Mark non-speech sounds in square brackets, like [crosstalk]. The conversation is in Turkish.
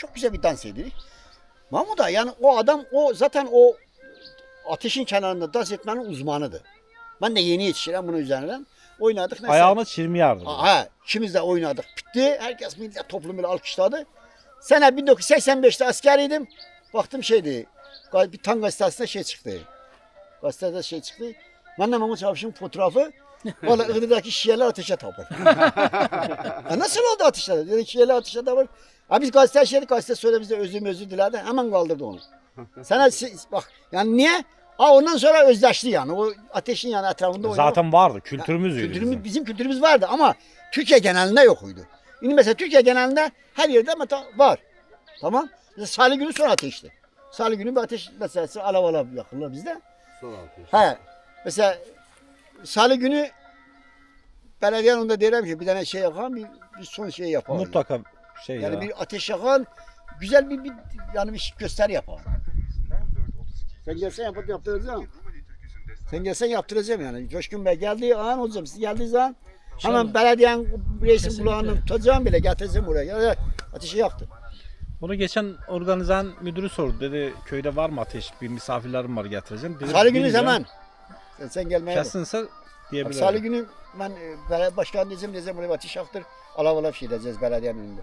Çok güzel bir dans edirik. Mahmut Ağa yani o adam o zaten o ateşin kenarında dans etmenin uzmanıdır. Ben de yeni yetişirim bunun üzerine. Oynadık. Mesela, Ayağını çirmiyordu. Ha, ikimiz de oynadık. Bitti. Herkes millet toplumuyla alkışladı. Sene 1985'te askeriydim. Baktım şeydi. Bir tan gazetesinde şey çıktı. Gazetede şey çıktı. Ben de Mahmut Çavuş'un fotoğrafı. Valla Iğdır'daki şiyeler ateşe tapır. Ha, [laughs] nasıl oldu ateşe? Dedi şiyeler ateşe tapır. Ha biz gazete şeydi gazete söyle bize özür özür diledi. Hemen kaldırdı onu. [laughs] Sana si- bak yani niye? Ha ondan sonra özdeşti yani. O ateşin yani etrafında oynamak. Zaten vardı. Kültürümüz öyle Kültürümüz, bizim. bizim kültürümüz vardı ama Türkiye genelinde yokuydu. Şimdi mesela Türkiye genelinde her yerde meta var. Tamam. Mesela Salih günü sonra ateşti. Salih günü bir ateş meselesi alav alav yakılır bizde. Son ateş. He. Mesela Salih günü belediyenin onda derim ki bir tane şey yapan bir, bir son şey yapar. Mutlaka şey Yani ya. bir ateş yakan güzel bir, bir yani bir gösteri yapar. Sen gelsen yapıp yaptıracağım. Sen gelsen yaptıracağım yani. Coşkun Bey geldiği an olacağım. Siz geldiği zaman hemen belediyenin reisin kulağını tutacağım bile getireceğim buraya. Yani ateşi yaktı. Bunu geçen organizen müdürü sordu. Dedi köyde var mı ateş? Bir misafirlerim var getireceğim. Dedim, Salı günü zaman. Sen, sen gelmeye. Kesinse diyebilirim. Salı günü ben e, başkan diyeceğim diyeceğim buraya ateş yaktır. Alav alav şey diyeceğiz belediyenin önünde.